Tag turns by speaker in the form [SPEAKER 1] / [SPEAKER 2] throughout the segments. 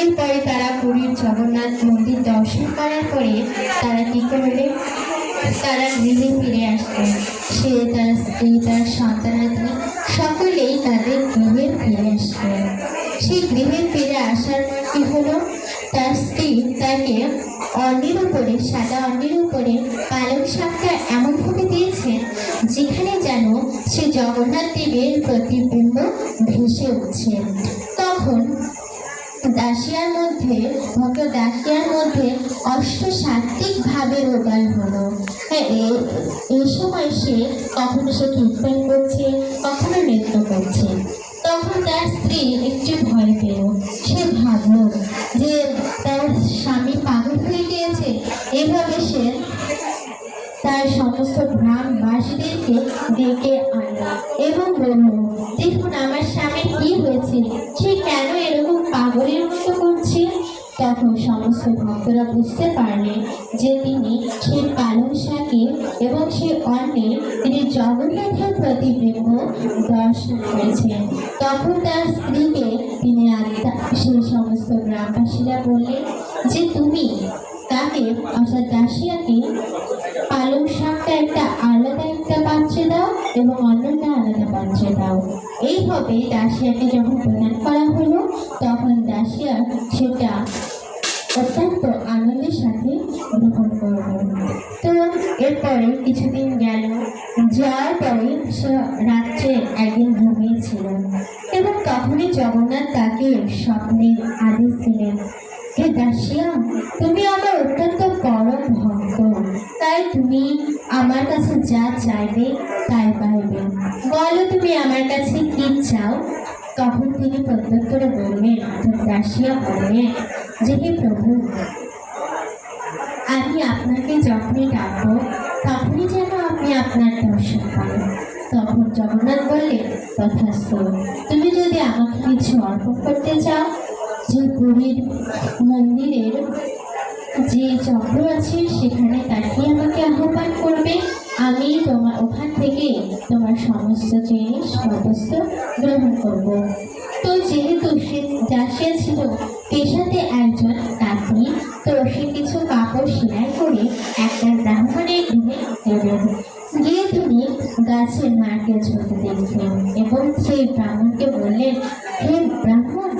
[SPEAKER 1] এরপরে তারা পুরীর জগন্নাথ মন্দির দর্শন করার পরে তারা কি করবে তারা গৃহে ফিরে আসবে সে তার স্ত্রী, তার সন্তানাদি সকলেই তাদের গৃহে ফিরে আসবে সেই গৃহে ফিরে আসার কি হলো? তার স্ত্রী তাকে অন্যের উপরে, সাদা অন্যের উপরে পালক শাকটা এমনভাবে দিয়েছে, যেখানে যেন সে জগন্নাথ দেবের প্রতিবিম্ব ভেসে উঠছে। দাসিয়ার মধ্যে মধ্যে অষ্ট সাত্বিক ভাবের উদয় হলো। হ্যাঁ, এই সময় সে কখনো সে কীর্তন করছে কখনো নৃত্য করছে। তখন তার স্ত্রী একটু ভয় পেল। সে ভাবলো যে তার স্বামী পাগল হয়ে গিয়েছে। এইভাবে সে তার সমস্ত গ্রামবাসীদেরকে ডেকে পাগলের মতো করছে তখন সমস্ত ভক্তরা বুঝতে পারলেন যে তিনি সে পালং শাকে এবং সে অন্নে তিনি জগন্নাথের প্রতিবিম্ব দর্শন করেছেন। তখন তার স্ত্রীকে তিনি আত্মা সেই সমস্ত গ্রামবাসীরা বললেন যে তুমি তাকে অর্থাৎ দাসিয়াকে পালং শাকটা একটা আলাদা একটা পাত্রে দাও এবং অন্যটা আলাদা পাত্রে দাও। এইভাবে দাসিয়াকে যখন প্রদান করা হলো এরপরে কিছুদিন গেল। যাওয়ার পরে সে রাত্রে একদিন ঘুমিয়েছিল এবং তখনই জগন্নাথ তাকে স্বপ্নে আদেশ দিলেন, হে দাসিয়া, তুমি আমার অত্যন্ত পরম ভক্ত। তাই তুমি আমার কাছে যা চাইবে তাই পাইবে। বলো তুমি আমার কাছে কি চাও? তখন তিনি প্রত্যুত্তরে বললেন দাসিয়া বললেন যে, হে প্রভু যখনই ডাকবো, তখনই যেন আপনি আপনার দর্শন পান। তখন জগন্নাথ বললেন তথাস্থ তুমি যদি আমাকে কিছু অর্পণ করতে চাও, যে পুরীর মন্দিরের যে চক্র আছে, সেখানে তাকিয়ে আমাকে আহ্বান করবে, আমি তোমার ওখান থেকে তোমার সমস্ত জিনিস, সমস্ত গ্রহণ করব। তো যেহেতু সে দাসিয়া ছিল পেশাতে একজন তাঁতি তো সে কিছু কাপড় সেলাই করে একটা ব্রাহ্মণের গৃহে গেলেন। গিয়ে তিনি গাছের নারকেল ঝুলতে দেখলেন এবং সেই ব্রাহ্মণকে বললেন, হে ব্রাহ্মণ,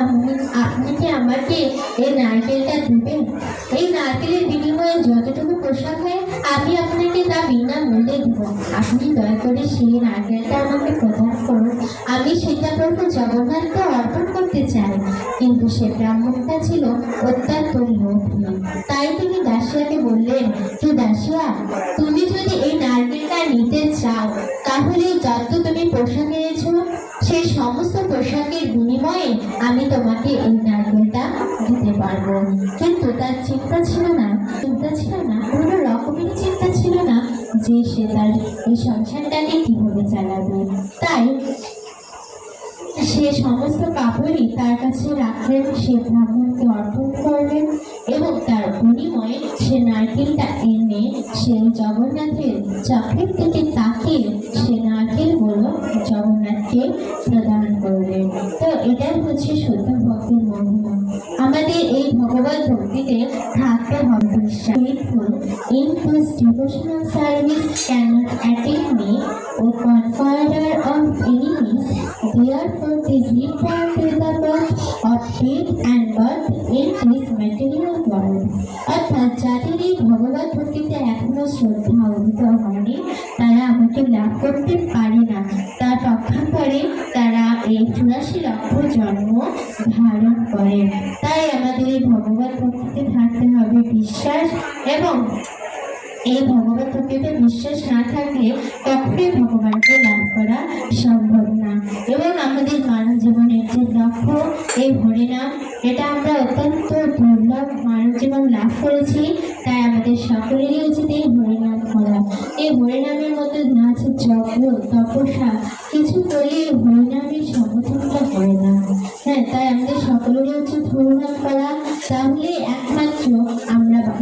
[SPEAKER 1] আপনি আপনি কি আমাকে এই নারকেলটা দিবেন? এই নারকেলের বিনিময়ে যতটুকু পোশাক হয়, আমি আপনাকে তা বিনামূল্যে দেব। আপনি দয়া করে সেই নারকেলটা আমাকে প্রদান করুন। আমি সেটা প্রভু জগন্নাথকে অর্পণ কিন্তু সে ব্রাহ্মণটা ছিল অত্যন্ত লোভী তাই তিনি দাসিয়াকে বললেন যে দাসিয়া, তুমি যদি এই নারকেলটা নিতে চাও, তাহলে যত তুমি পোশাক এনেছো। সেই সমস্ত পোশাকের বিনিময়ে আমি তোমাকে এই নারকেলটা দিতে পারব। কিন্তু তার চিন্তা ছিল না, চিন্তা ছিল না, কোনো রকমের চিন্তা ছিল না যে সে তার এই সংসারটাকে কীভাবে চালাবে। তাই সে সমস্ত কাপড়ই তার কাছে রাখলেন সে ব্রাহ্মণকে অর্পণ করলেন এবং তার বিনিময়ে সে নারকেলটা এনে সে জগন্নাথের চক্রের থেকে তাকিয়ে সে নারকেলগুলো জগন্নাথকে প্রদান করলেন তো এটাই হচ্ছে শুদ্ধ ভক্তির মহিমা। আমাদের এই ভগবত ভক্তিতে থাকতে হবে faithful in whose devotional service cannot attain me, O conqueror of enemies they return the birth of death and birth in this material world অর্থাৎ যাদের এই ভগবত ভক্তিতে এখনও শ্রদ্ধা অর্জিত হয়নি তারা আমাকে লাভ করতে পারে না তার পক্ষান্তরে তারা এই চুরাশি লক্ষ জন্ম ধারণ করে তাই আমাদের এই ভগবত ভক্তিতে থাকতে হবে বিশ্বাস এবং এই ভগবত ভক্তিতে বিশ্বাস না থাকলে কখনোই ভগবানকে লাভ করা সম্ভব না। এবং আমাদের মানব জীবনের যে লক্ষ্য এই হরিনাম, এটা আমরা অত্যন্ত দুর্লভ মানব জীবন লাভ করেছি, তাই আমাদের সকলেরই উচিত এই হরিনাম করা। এই হরিনামের মধ্যে না আছে যজ্ঞ তপস্যা, কিছু করলে এই হরিনামের সমর্থনটা হয় না। হ্যাঁ তাই আমাদের সকলেরই উচিত হরিনাম করা। তাহলে একমাত্র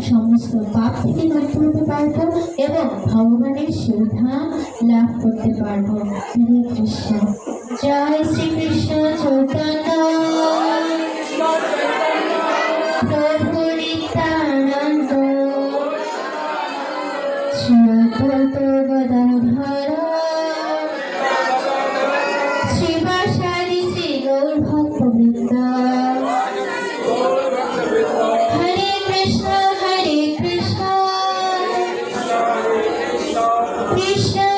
[SPEAKER 1] সমস্ত পাপ থেকে মুক্ত হতে পারব এবং ভগবানের সুবিধা লাভ করতে পারব। হরে কৃষ্ণ। জয় শ্রীকৃষ্ণ চৈতন্য।
[SPEAKER 2] প্রভু
[SPEAKER 1] নিত্যানন্দ শ্রীমত গদাধর শিবাচারী
[SPEAKER 2] শ্রী গৌর ভক্তবৃন্দ 你